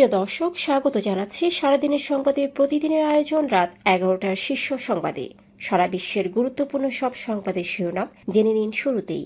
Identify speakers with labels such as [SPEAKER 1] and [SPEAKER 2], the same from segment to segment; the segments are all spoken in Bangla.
[SPEAKER 1] প্রিয় দর্শক, স্বাগত জানাচ্ছি সারাদিনের সংবাদে। প্রতিদিনের আয়োজন রাত এগারোটার শীর্ষ সংবাদে। সারা বিশ্বের গুরুত্বপূর্ণ সব সংবাদের শিরোনাম জেনে নিন শুরুতেই।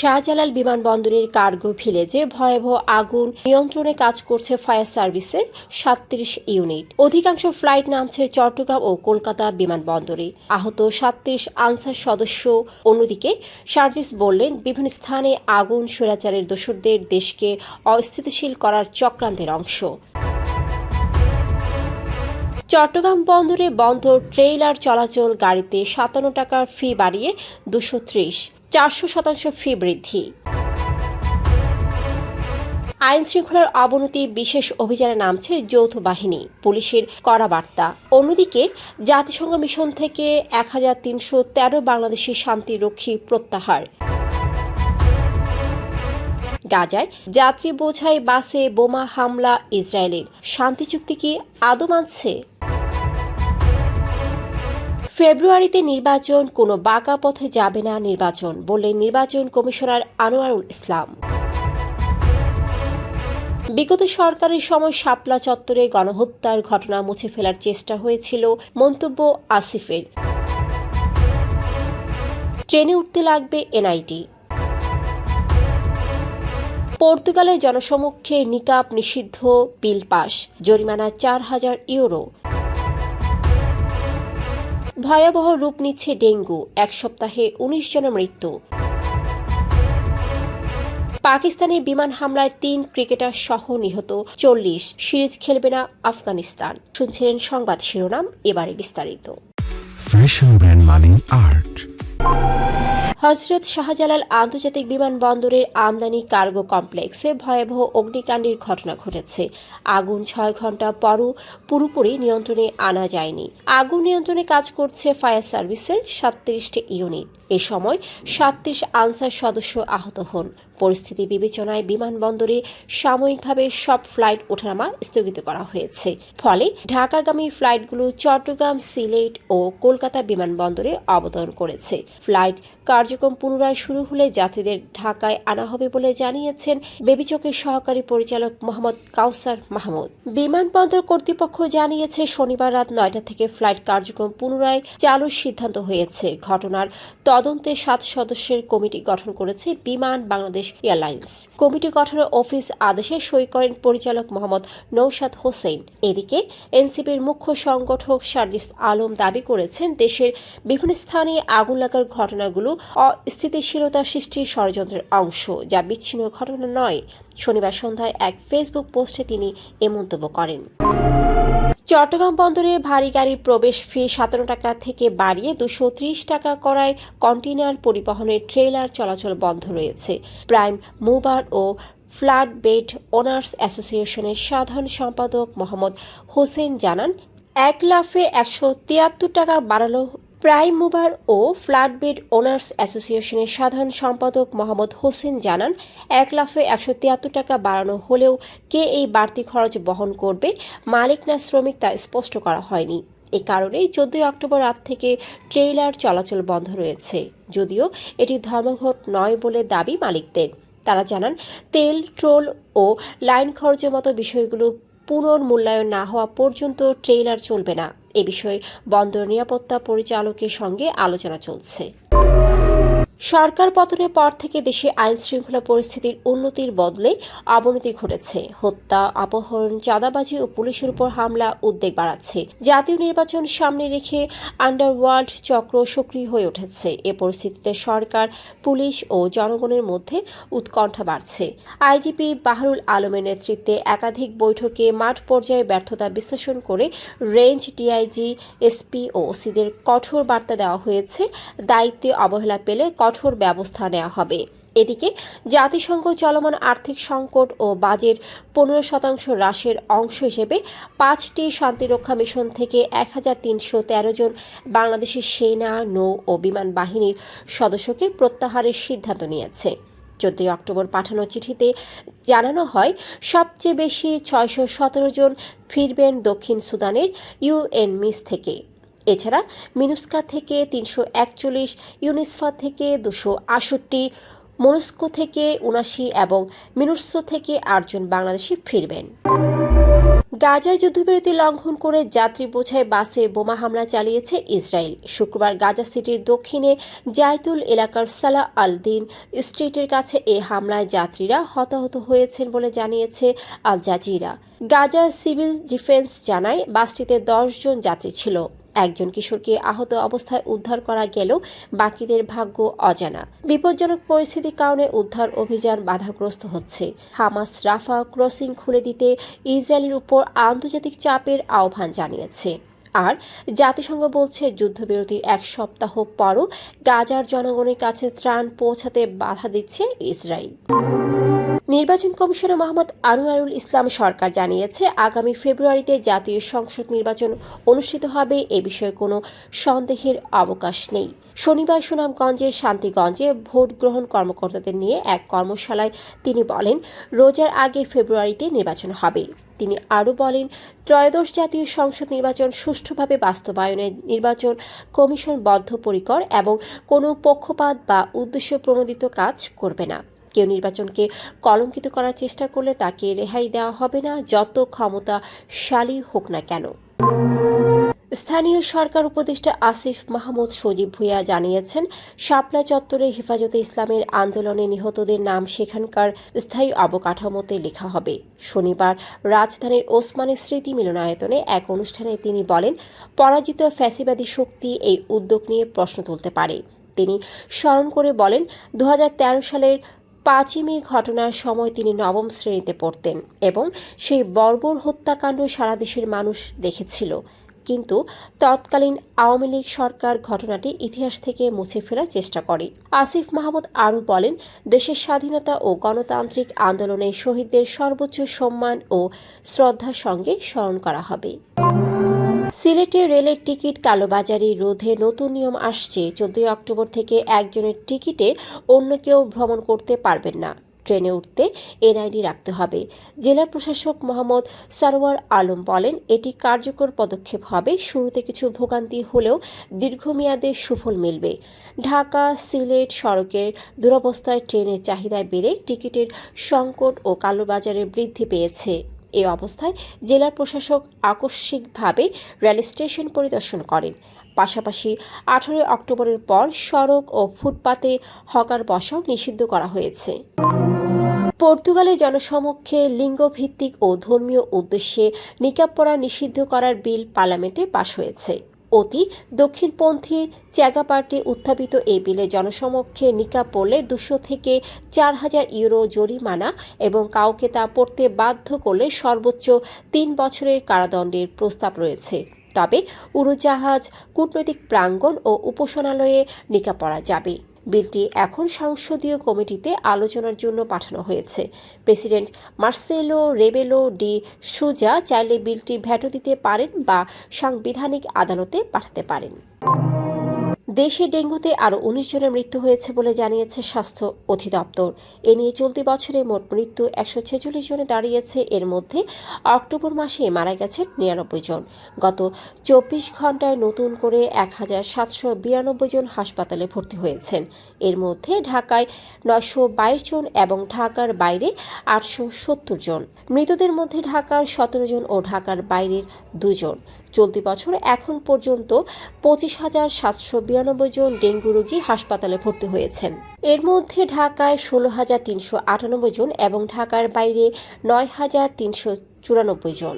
[SPEAKER 1] শাহজালাল বিমানবন্দরের কার্গো ভিলেজে ভয়াবহ আগুন নিয়ন্ত্রণে কাজ করছে ফায়ার সার্ভিসের সাতত্রিশ ইউনিট। অধিকাংশ ফ্লাইট নামছে চট্টগ্রাম ও কলকাতা বিমানবন্দরে। আহত সাতত্রিশ আনসার সদস্য অন্যদিকে সার্জিস বললেন, বিভিন্ন স্থানে আগুন স্বৈরাচারের দোসরদের দেশকে অস্থিতিশীল করার চক্রান্তের অংশ। চট্টগ্রাম বন্দরে বন্ধ ট্রেইলার চলাচল গাড়িতে সাতান্ন টাকার ফি বাড়িয়ে দুশো চারশো শতাংশ ফি বৃদ্ধি। আইন শৃঙ্খলার অবনতি বিশেষ অভিযানে নামছে যৌথ বাহিনী, পুলিশের কড়া বার্তা। অন্যদিকে, জাতিসংঘ মিশন থেকে এক হাজার তিনশো তেরো বাংলাদেশি শান্তিরক্ষী প্রত্যাহার। গাজায় যাত্রী বোঝাই বাসে বোমা হামলা ইসরায়েলের। শান্তি চুক্তি কি আদৌ মানছে? ফেব্রুয়ারিতে নির্বাচন, কোনো বাঁকা পথে যাবে না নির্বাচন, বললেন নির্বাচন কমিশনার আনোয়ারুল ইসলাম। বিগত সরকারের সময় শাপলা চত্বরে গণহত্যার ঘটনা মুছে ফেলার চেষ্টা হয়েছিল মন্তব্য আসিফের। ট্রেনে উঠতে লাগবে এনআইটি। পর্তুগালের জনসমক্ষে নিকাপ নিষিদ্ধ, বিল পাস, জরিমানা চার হাজার ইউরো। ভয়াবহ রূপ নিচ্ছে ডেঙ্গু। এক সপ্তাহে উনিশ জনের মৃত্যু। পাকিস্তানে বিমান হামলায় তিন ক্রিকেটার সহ নিহত চল্লিশ। সিরিজ খেলবে না আফগানিস্তান। শুনছিলেন সংবাদ শিরোনাম, এবারে বিস্তারিত।
[SPEAKER 2] ফ্যাশন ব্র্যান্ড মানি আর্ট
[SPEAKER 1] হজরত শাহজালাল আন্তর্জাতিক বিমানবন্দরের আমদানি কার্গো কমপ্লেক্সে ভয়াবহ অগ্নিকাণ্ডের ঘটনা ঘটেছে। আগুন ছয় ঘণ্টা পরও পুরোপুরি নিয়ন্ত্রণে আনা যায়নি। আগুন নিয়ন্ত্রণে কাজ করছে ফায়ার সার্ভিসের সাতত্রিশটি ইউনিট। এ সময় সাতত্রিশ আনসার সদস্য আহত হন। পরিস্থিতি বিবেচনায় বিমানবন্দরে সাময়িকভাবে সব ফ্লাইট ওঠানামা স্থগিত করা হয়েছে। ফলে ঢাকাগামী ফ্লাইটগুলো চট্টগ্রাম, সিলেট ও কলকাতা বিমানবন্দরে অবতরণ করেছে। ফ্লাইট কার্যক্রম পুনরায় শুরু হলে যাত্রীদের ঢাকায় আনা হবে বলে জানিয়েছেন বেবিচকের সহকারী পরিচালক মোহাম্মদ কাউসার মাহমুদ। বিমানবন্দর কর্তৃপক্ষ জানিয়েছে, শনিবার রাত নয়টা থেকে ফ্লাইট কার্যক্রম পুনরায় চালুর সিদ্ধান্ত হয়েছে। ঘটনার তদন্তে সাত সদস্যের কমিটি গঠন করেছে বিমান বাংলাদেশ এয়ারলাইন্স। কমিটি গঠনের অফিস আদেশে সই করেন পরিচালক মোহাম্মদ নৌশাদ হোসেন। এদিকে এনসিপির মুখ্য সংগঠক সার্জিস আলম দাবি করেছেন, দেশের বিভিন্ন স্থানে আগুন লাগার ঘটনাগুলো অস্থিতিশীলতা সৃষ্টির ষড়যন্ত্রের অংশ, যা বিচ্ছিন্ন ঘটনা নয়। শনিবার সন্ধ্যায় এক ফেসবুক পোস্টে তিনি এ মন্তব্য করেন। চট্টগ্রাম বন্দরে ভারী গাড়ির প্রবেশ ফি সাতান্ন টাকা থেকে বাড়িয়ে দুশো টাকা করায় কন্টেনার পরিবহনের ট্রেলার চলাচল বন্ধ রয়েছে। প্রাইম মুভার ও ফ্ল্যাট বেড ওনার্স অ্যাসোসিয়েশনের সাধারণ সম্পাদক মোহাম্মদ হোসেন জানান, এক লাফে একশো তিয়াত্তর টাকা বাড়ানো প্রাইম মুভার ও ফ্ল্যাটবেড ওনার্স অ্যাসোসিয়েশনের সাধারণ সম্পাদক মোহাম্মদ হোসেন জানান, এক লাফে একশো তিয়াত্তর টাকা বাড়ানো হলেও কে এই বাড়তি খরচ বহন করবে মালিক না শ্রমিক তা স্পষ্ট করা হয়নি। এ কারণেই চোদ্দই অক্টোবর রাত থেকে ট্রেইলার চলাচল বন্ধ রয়েছে। যদিও এটি ধর্মঘট নয় বলে দাবি মালিকদের। তারা জানান, তেল ট্রোল ও লাইন খরচের মতো বিষয়গুলো পুনর্মূল্যায়ন না হওয়া পর্যন্ত ট্রেইলার চলবে না। এ বিষয়ে বন্দর নিরাপত্তা পরিচালকের সঙ্গে আলোচনা চলছে। সরকার পতনের পর থেকে দেশে আইন শৃঙ্খলা পরিস্থিতির উন্নতির বদলে অবনতি ঘটেছে। হত্যা অপহরণ চাঁদাবাজি ও পুলিশের উপর হামলা উদ্বেগ বাড়াচ্ছে। জাতীয় নির্বাচন সামনে রেখে আন্ডারওয়ার্ল্ড চক্র সক্রিয় হয়ে উঠেছে। এ পরিস্থিতিতে সরকার, পুলিশ ও জনগণের মধ্যে উৎকণ্ঠা বাড়ছে। আইজিপি বাহরুল আলমের নেতৃত্বে একাধিক বৈঠকে মাঠ পর্যায়ে ব্যর্থতা বিশ্লেষণ করে রেঞ্জ ডিআইজি, এসপি ও ওসিদের কঠোর বার্তা দেওয়া হয়েছে। দায়িত্বে অবহেলা পেলে ব্যবস্থা নেওয়া হবে। এদিকে জাতিসংঘ চলমান আর্থিক সংকট ও বাজেট পনেরো শতাংশ হ্রাসের অংশ হিসেবে পাঁচটি শান্তিরক্ষা মিশন থেকে এক হাজার তিনশো তেরো জন বাংলাদেশের সেনা, নৌ ও বিমান বাহিনীর সদস্যকে প্রত্যাহারের সিদ্ধান্ত নিয়েছে। চোদ্দই অক্টোবর পাঠানো চিঠিতে জানানো হয়, সবচেয়ে বেশি ছয়শো সতেরো জন ফিরবেন দক্ষিণ সুদানের ইউএন মিস থেকে। এছাড়া মিনুস্কা থেকে তিনশো একচল্লিশ, ইউনিসফা থেকে দুশো আষট্টি মনস্কো থেকে উনাশি এবং মিনুস্কো থেকে আটজন বাংলাদেশি ফিরবেন। গাজায় যুদ্ধবিরতি লঙ্ঘন করে যাত্রী বোঝায় বাসে বোমা হামলা চালিয়েছে ইসরায়েল। শুক্রবার গাজা সিটির দক্ষিণে জায়তুল এলাকার সালা আল দিন স্ট্রিটের কাছে এ হামলায় যাত্রীরা হতাহত হয়েছেন বলে জানিয়েছে Al Jazeera Gaza civil defence জানায়, বাসটিতে দশ জন যাত্রী ছিল। একজন কিশোরকে আহত অবস্থায় উদ্ধার করা গেলেও বাকিদের ভাগ্য অজানা। বিপজ্জনক পরিস্থিতির কারণে উদ্ধার অভিযান বাধাগ্রস্ত হচ্ছে। হামাস রাফা ক্রসিং খুলে দিতে ইসরায়েলের উপর আন্তর্জাতিক চাপের আহ্বান জানিয়েছে। আর জাতিসংঘ বলছে, যুদ্ধবিরতির এক সপ্তাহ পরও গাজার জনগণের কাছে ত্রাণ পৌঁছাতে বাধা দিচ্ছে ইসরায়েল। নির্বাচন কমিশনার মোহাম্মদ আনোয়ারুল ইসলাম সরকার জানিয়েছে, আগামী ফেব্রুয়ারিতে জাতীয় সংসদ নির্বাচন অনুষ্ঠিত হবে। এ বিষয়ে কোনো সন্দেহের অবকাশ নেই। শনিবার সুনামগঞ্জের শান্তিগঞ্জে ভোট গ্রহণ কর্মকর্তাদের নিয়ে এক কর্মশালায় তিনি বলেন, রোজার আগে ফেব্রুয়ারিতে নির্বাচন হবে। তিনি আরও বলেন, ত্রয়োদশ জাতীয় সংসদ নির্বাচন সুষ্ঠুভাবে বাস্তবায়নে নির্বাচন কমিশন বদ্ধপরিকর এবং কোনো পক্ষপাত বা উদ্দেশ্য প্রণোদিত কাজ করবে না। কেউ নির্বাচনকে কলঙ্কিত করার চেষ্টা করলে তাকে রেহাই দেওয়া হবে না, যত ক্ষমতাশালী হোক না কেন। স্থানীয় সরকার উপদেষ্টা আসিফ মাহমুদ সজীব ভুইয়া জানিয়েছেন, শাপলা চত্বরে হেফাজতে ইসলামের আন্দোলনে নিহতদের নাম সেখানকার স্থায়ী অবকাঠামোতে লেখা হবে। শনিবার রাজধানীর ওসমানের স্মৃতি মিলনায়তনে এক অনুষ্ঠানে তিনি বলেন, পরাজিত ফ্যাসিবাদী শক্তি এই উদ্যোগ নিয়ে প্রশ্ন তুলতে পারে। তিনি স্মরণ করে বলেন দু হাজার তেরো সালের পাঁচই মে ঘটনার সময় তিনি নবম শ্রেণীতে পড়তেন এবং সেই বর্বর হত্যাকাণ্ড সারা দেশের মানুষ দেখেছিল। কিন্তু তৎকালীন আওয়ামী লীগ সরকার ঘটনাটি ইতিহাস থেকে মুছে ফেরার চেষ্টা করে। আসিফ মাহমুদ আরও বলেন, দেশের স্বাধীনতা ও গণতান্ত্রিক আন্দোলনে শহীদদের সর্বোচ্চ সম্মান ও শ্রদ্ধার সঙ্গে স্মরণ করা হবে। সিলেটে রেলের টিকিট কালোবাজারি রোধে নতুন নিয়ম আসছে। চোদ্দই অক্টোবর থেকে একজনের টিকিটে অন্য কেউ ভ্রমণ করতে পারবেন না। ট্রেনে উঠতে এনআইডি রাখতে হবে। জেলা প্রশাসক মোহাম্মদ সারোয়ার আলম বলেন, এটি কার্যকর পদক্ষেপ হবে। শুরুতে কিছু ভোগান্তি হলেও দীর্ঘমেয়াদে সুফল মিলবে। ঢাকা, সিলেট সড়কের দুরবস্থায় ট্রেনের চাহিদা বেড়ে টিকিটের সংকট ও কালোবাজারের বৃদ্ধি পেয়েছে। এই অবস্থায় জেলা প্রশাসক আকস্মিকভাবে রেল স্টেশন পরিদর্শন করেন। পাশাপাশি আঠারোই অক্টোবরের পর সড়ক ও ফুটপাতে হকার বসাও নিষিদ্ধ করা হয়েছে। পর্তুগালে জনসমক্ষে লিঙ্গভিত্তিক ও ধর্মীয় উদ্দেশ্যে নিকাব পরা নিষিদ্ধ করার বিল পার্লামেন্টে পাশ হয়েছে। অতি দক্ষিণপন্থী চ্যাগা পার্টি উত্থাপিত এই বিলে জনসমক্ষে নিকা পড়লে দুশো থেকে চার হাজার ইউরো জরিমানা এবং কাউকে তা পড়তে বাধ্য করলে সর্বোচ্চ তিন বছরের কারাদণ্ডের প্রস্তাব রয়েছে। তবে উড়োজাহাজ, কূটনৈতিক প্রাঙ্গণ ও উপাসনালয়ে নিকা পড়া যাবে। বিলটি এখন সংসদীয় কমিটিতে আলোচনার জন্য পাঠানো হয়েছে। President Marcelo Rebelo de Sousa চাইলে বিলটি ভেটো দিতে পারেন বা সাংবিধানিক আদালতে পাঠাতে পারেন। দেশে ডেঙ্গুতে আরও উনিশ জনের মৃত্যু হয়েছে বলে জানিয়েছে স্বাস্থ্য অধিদপ্তর। এ নিয়ে চলতি বছরে মোট মৃত্যু একশো ছেচল্লিশ জনে দাঁড়িয়েছে। এর মধ্যে অক্টোবর মাসে মারা গেছেন নিরানব্বই জন। গত চব্বিশ ঘন্টায় নতুন করে এক হাজার সাতশো বিরানব্বই জন হাসপাতালে ভর্তি হয়েছেন। এর মধ্যে ঢাকায় নয়শো বাইশ জন এবং ঢাকার বাইরে আটশো সত্তর জন। মৃতদের মধ্যে ঢাকার সতেরো জন ও ঢাকার বাইরের দুজন। চলতি বছর এখন পর্যন্ত পঁচিশ হাজার সাতশো বিরানব্বই জন ডেঙ্গু রোগী হাসপাতালে ভর্তি হয়েছেন। এর মধ্যে ঢাকায় ষোলো হাজার তিনশো আটানব্বই জন এবং ঢাকার বাইরে নয় হাজার তিনশো চুরানব্বই জন।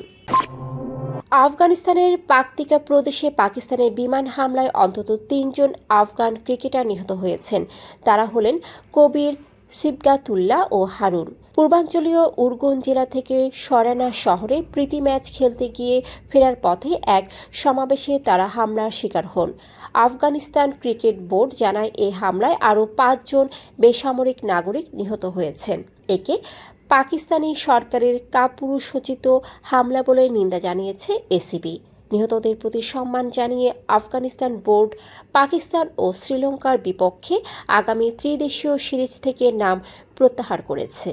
[SPEAKER 1] আফগানিস্তানের পাকতিকা প্রদেশে পাকিস্তানের বিমান হামলায় অন্তত তিনজন আফগান ক্রিকেটার নিহত হয়েছেন। তারা হলেন কবির সিবগাতুল্লাহ ও হারুন। পূর্বাঞ্চলীয় উরগুন জেলা থেকে সরানা শহরে প্রীতি ম্যাচ খেলতে গিয়ে ফেরার পথে এক সমাবেশে তারা হামলার শিকার হন। আফগানিস্তান ক্রিকেট বোর্ড জানায় এই হামলায় আরও পাঁচজন বেসামরিক নাগরিক নিহত হয়েছেন। একে পাকিস্তানি সরকারের কাপুরুষোচিত হামলা বলে নিন্দা জানিয়েছে এসিবি। নিহতদের প্রতি সম্মান জানিয়ে আফগানিস্তান বোর্ড পাকিস্তান ও শ্রীলঙ্কার বিপক্ষে আগামী ত্রিদেশীয় সিরিজ থেকে নাম প্রত্যাহার করেছে।